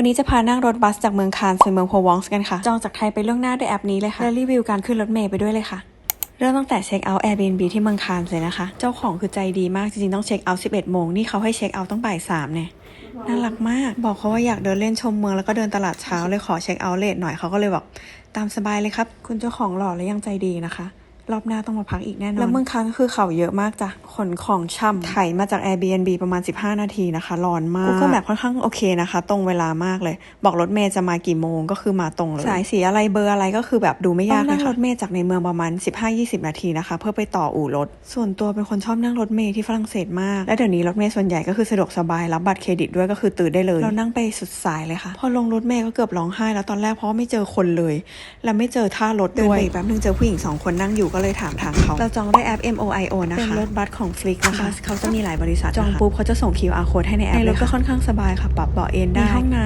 วันนี้จะพานั่งรถบัสจากเมืองคานส์ไปเมืองโพวองส์กันค่ะ จองจากไทยไปล่วงหน้าด้วยแอปนี้เลยค่ะและรีวิวการขึ้นรถเมล์ไปด้วยเลยค่ะ เริ่มตั้งแต่เช็คเอาท์ Airbnb ที่เมืองคานส์เลยนะคะ เจ้าของคือใจดีมากจริงๆต้องเช็คเอาท์11โมงนี่เขาให้เช็คเอาท์ต้องบ่าย3เนี่ยน่ารักมาก บอกเขาว่าอยากเดินเล่นชมเมืองแล้วก็เดินตลาดเช้าเลยขอเช็คเอาท์เลทหน่อยเขาก็เลยบอกตามสบายเลยครับ คุณเจ้าของหล่อและยังใจดีนะคะ รอบหน้าต้องมาพักอีกแน่นอน แล้วเมืองคานก็คือเขาเยอะมากจ้ะขนของช่ำไถมาจาก Airbnb ประมาณ 15 นาทีนะคะ ร้อนมาก Google Map ค่อนข้างโอเคนะคะ ตรงเวลามากเลย บอกรถเมย์จะมากี่โมงก็คือมาตรงเลย สายสีอะไรเบอร์อะไรก็คือแบบดูไม่ยากเลยค่ะนั่งรถเมย์จากในเมืองประมาณ 15-20 นาทีนะคะ เพื่อไปต่ออู่รถ ส่วนตัวเป็นคนชอบนั่งรถเมย์ที่ฝรั่งเศสมาก และเดี๋ยวนี้รถเมย์ส่วนใหญ่ก็คือสะดวกสบายรับบัตรเครดิตด้วยก็คือตื่นได้เลย เรานั่งไปสุดสายเลยค่ะ พอลงรถเมย์ก็เกือบร้องไห้แล้วตอนแรกเพราะว่าไม่เจอคนเลย แล้วไม่เจอท่ารถด้วยแป๊บนึงเจอผู้หญิงสองคนนั่งอยู่ก็เลยถามทางเขาเราจองด้วยแอป MOIO นะคะเป็นรถบัสของ Flix นะคะเขาจะมีหลายบริษัทจองปุ๊บเขาจะส่ง QR code ให้ในแอปในรถก็ค่อนข้างสบายค่ะปรับเบาะเอนได้มีห้องน้ำ